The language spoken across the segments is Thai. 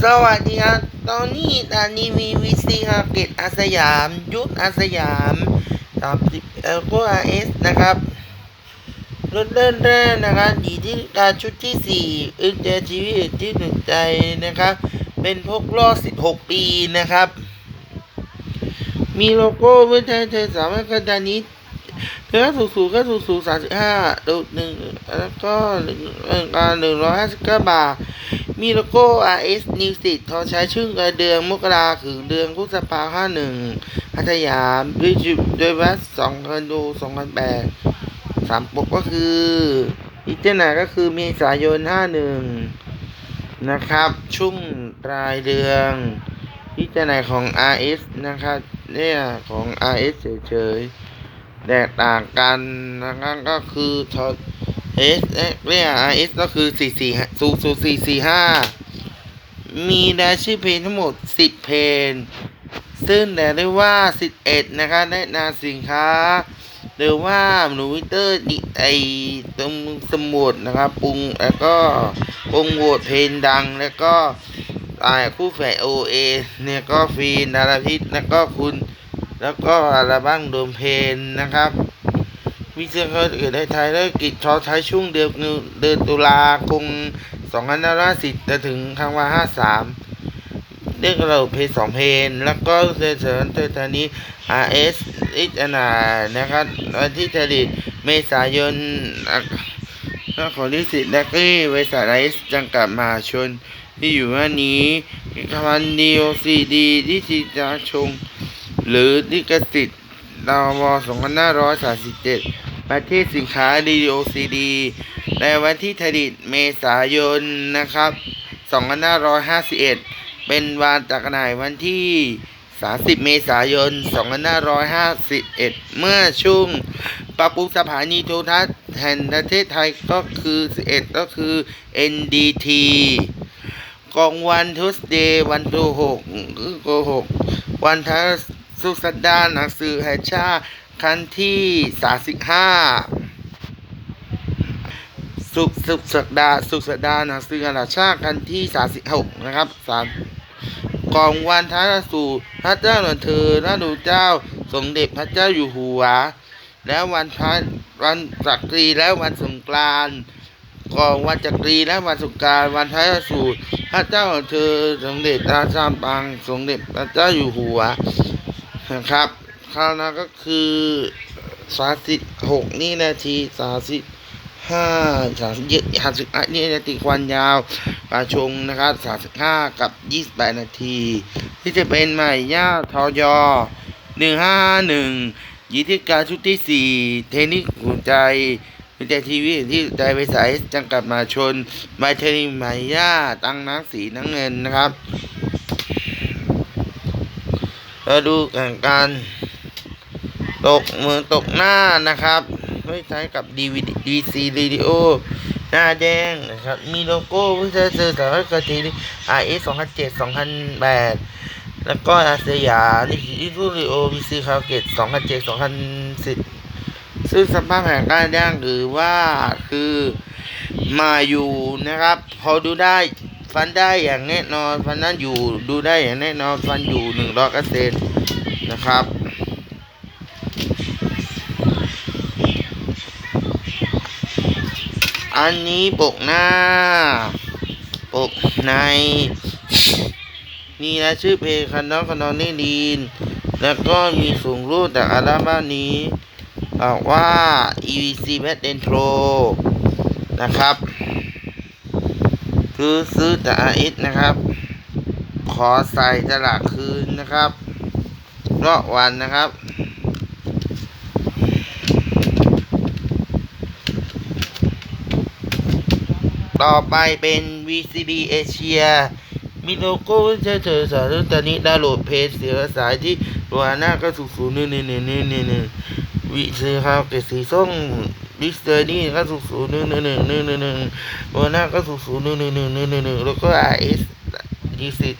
สวัสดีครับ ตอนนี้ตอนนี้มีวีซีฮาเกตอาสยาม ยุทธอาสยามสามสิบเอลโกอาเอสนะครับ รถเดินแรกนะครับอยู่ที่การชุดที่สี่อึนเจอชีวิตที่หนึ่งใจนะครับ เป็นพกล้อสิบหกปีนะครับ มีโลโก้ไม่ใช่เธอสามารถกระดานนี้เธอสูงสูงก็สูงสูงสามสิบห้าดุหนึ่งแล้วก็หนึ่งการหนึ่งร้อยห้าสิบเก้าบาท มีโลโก้ RS New s ทอใช้ชื่อกระเดือนมกราถึงเดือนพฤษภาห้าหนึ่งพัทยาด้วยจุดด้วยวัดสองพันดูสองพันแปดสามปกก็คืออีเจ้าหนาก็คือเมษายนห้าหนึ่งนะครับ ชุ่มรายเดือนที่เจ้าหนาของ RS นะครับเนี่ยของ RS เฉยๆแตกต่างกันนะครับก็คือทอ S เรียก RS ก็คือ 44สูสู445 มีรายชื่อเพลงทั้งหมด 10 เพลง ซึ่งแต่ได้ว่า 11 นะคะได้นาสินค้า หรือว่าหนูวิเตอร์ดิไอตรงสมุดนะครับปรุงแล้วก็ปรุงโหวตเพลงดังแล้วก็อ่าคู่แฝดโอเอเนี่ยก็ฟีนดาราพิษแล้วก็คุณ แล้วก็อัลบั้มรวมเพลงนะครับ วิเศษเขาเกิดในไทยแล้วกิจชอใช้ช่วงเดือนเดือนตุลาคม2550จะถึงครั้งว่า53เรียกเราเพลงสองเพลงแล้วก็เสริญเตอนี้ RS อิจนานะครับวันที่ผลิตเมษายนก็ขอลิสิทธิ์และก็บริษัทไอซ์จังกับมาชนที่อยู่ว่านี้คำนดีโอซีดีที่จิจาชง หรือลิขสิทธิ์ ดาว2537ประเทศสินค้า DOCD ในวันที่ผลิตเมษายนนะครับ 2551 เป็นวันจักหน่ายวันที่ 30 เมษายน 2551 เมื่อช่วงปรับปรุงสถานีโทรทัศน์แห่งประเทศไทยก็คือ 11 ก็คือ NDT กองวันทุสเดย์วันโกหกโกหกวันทัส สุขสดาหนังสือแห่งชาติครั้งที่สาสิบห้าสุขสุขสัปดาสุขสัปดาหนังสือแห่ชาติครั้งที่สาสิบหกนะครับสามกองวันทัสสู่พระเจ้าหลวงเธอพระดูเจ้าสมเด็จพระเจ้าอยู่หัว แล้ววันพระวันจักรีแล้ววันสงกรานก่อนวันจักรีและวันสงกรานวันพระสูตรพระเจ้าของเธอสมเด็จพระจามปังสมเด็จพระเจ้าอยู่หัว นะครับคราวนั้นก็คือสาสิบหกนี่นาทีสาสิบห้าสามสิบเจ็ดห้าสิบอะนี่นาทีควันยาวปลาชงนะครับสามสิบห้ากับยี่สิบแปดนาที ที่จะเป็นใหม่ย่าทอยอหนึ่งห้าหนึ่งยิทธิการชุดที่สี่เทนนิสหัวใจวิจัยทีวีที่ใจไปสายจังกับมาชนไมเทนิไมย่าตั้งน้ำสีน้ำเงินนะครับ เราดูการการตกมือตกหน้านะครับไม่ใช้กับดีวีดีซีรีดิโอหน้าแดงนะครับ มีโลโก้วิจัยสื่อสารกติไอเอสสองพันเจ็ดสองพันแปดแล้วก็อาสยามนิชิทูริโอวีซีคาเกตสองพันเจ็ดสองพันสิบซึ่งสภาพแห่งการย่างหรือว่าคือมาอยู่นะครับ พอดูได้ ฟันได้อย่างแน่นอน ฟันนั้นอยู่ดูได้อย่างแน่นอน ฟันอยู่หนึ่งร้อยเปอร์เซ็นต์นะครับ อันนี้ปกหน้า ปกในนี่นะชื่อเพลงคันน้องคันน้องนี่ดีน แล้วก็มีสูงรูปจากอัลบั้มนี้บอกว่า EVC m a d e n t r o นะครับ คือซื้อจาก RS นะครับ ขอใส่ตลาดคืนนะครับรอบวันนะครับ ต่อไปเป็น VCD Asia มีโลโก้เฉยๆสารตอนนี้ดาวน์โหลดเพจเสียสายที่ตัวหน้าก็สูงสูงนี่นี่นี่นี่นี่นี่วิเซครับเกสีส้ม ดิสเตอร์นี่ก็สูงสูงหนึ่งหนึ่งหนึ่งหนึ่งหนึ่งหนึ่งตัวหน้าก็สูงสูงหนึ่งหนึ่งหนึ่งหนึ่งหนึ่งหนึ่งแล้วก็ RS ดีสิ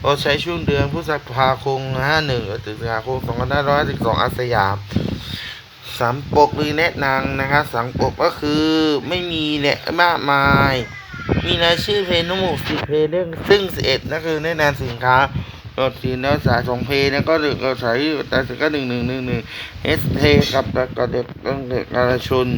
เราใช้ช่วงเดือนพฤษภาคมห้าหนึ่งถึงสิงหาคมสองพันห้าร้อยสิบสองอาสยามสามปกหรือแนะนางนะครับสามปกก็คือไม่มีเนี่ยมากมาย มีรายชื่อเพลงทั้งหมดสิบเพลงเรื่องซึ่งสิบเอ็ดนั่นคือแนะนำสินค้า โดดสีนักศึกษาสองเพลงแล้วก็หนึ่งก็สายแต่สก็หนึ่งหนึ่งหนึ่งหนึ่งเอสเพกับกับเด็กกับเด็กการชน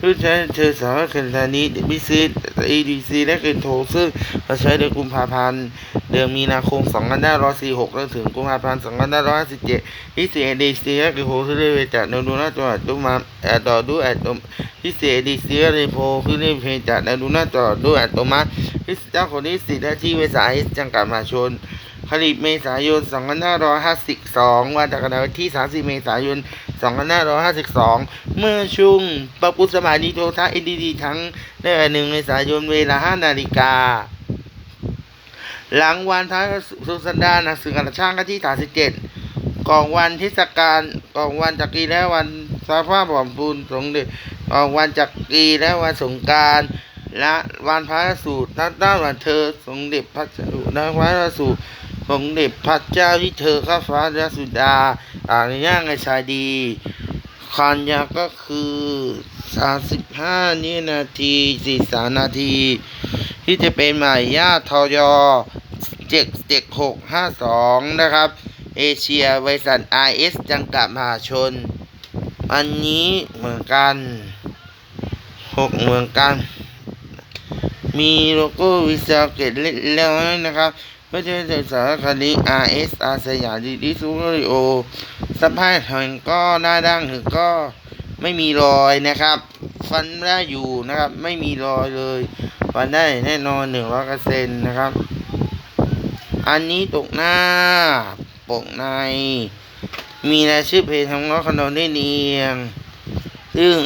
ผู้ใช้เชิญสาวเคนธานีบิซิตอีดีซีและเคนโทซึ่งเราใช้เดือนกุมภาพันธ์เดือนมีนาคมสองพันห้าร้อยสี่หกจนถึงกุมภาพันธ์สองพันห้าร้อยห้าสิบเจ็ดที่สี่เอดีซีและเคนโทซึ่งได้ไปจากนนูน่าจังหวัดดุมาแอดดอดูแอดดมที่เสียดีเสียเลยโพคือเล่นเพลงจากนาดูหน้าจอด้วยอัตโนมัติที่เจ้าคนที่สิทธิ์ที่เวสายจังกัดมาชน ผลิตเมษายน 2552 วันจากกันวันที่ 30 เมษายน 2552 เมื่อช่วงประปุสมานีโทรทัศน์เอ็นดีดีทั้งในวันหนึ่งเมษายนเวลา 5 นาฬิกา หลังวันท้ายสุสันดาหนักสื่อการช่างกันที่ 37กองวันเทศกาลกองวันจักรีและวันสาภาพบอมปูนสงเด็จกองวันจักรีและวันสงการและวันพระสูตรนัดด้านวันเธอสงเด็จพระเจ้านักพระสูตร สงเด็จพระเจ้าที่เธอข้าฟ้าและสุดาอ่างย่างไอชายดีคันยาก็คือสามสิบห้านี่นาทีสี่สามนาที ที่จะเป็นหมายญาทอยเจ็ดเจ็ดหกห้าสองนะครับ เอเชียบริษัท IS จังกัดมหาชน อันนี้เหมือนกันหกเหมือนกัน มีโลโก้วิสาเกตเล็กแล้วนะครับ ไม่ใช่ศึกษาคดี RS อาสยามดีดิสูริโอสภาพแห่งก็หน้าดั้งถึงก็ไม่มีรอยนะครับ ฟันได้อยู่นะครับ ไม่มีรอยเลย ฟันได้แน่นอนหนึ่งร้อยเปอร์เซ็นต์นะครับ อันนี้ตกหน้า ปกใน มีรายชื่อเพลงของน้องขนมได้เนียง ซึ่ง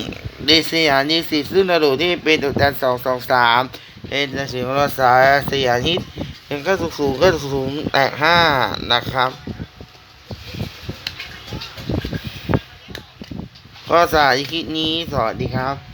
เดซยานิสิตซึ่งระดูที่เป็นตัวแทนสองสองสามเป็นเสียงรสายสยานิต ยังก็สูงสูงก็สูงแตะห้านะครับ ก็สายคลิปนี้สวัสดีครับ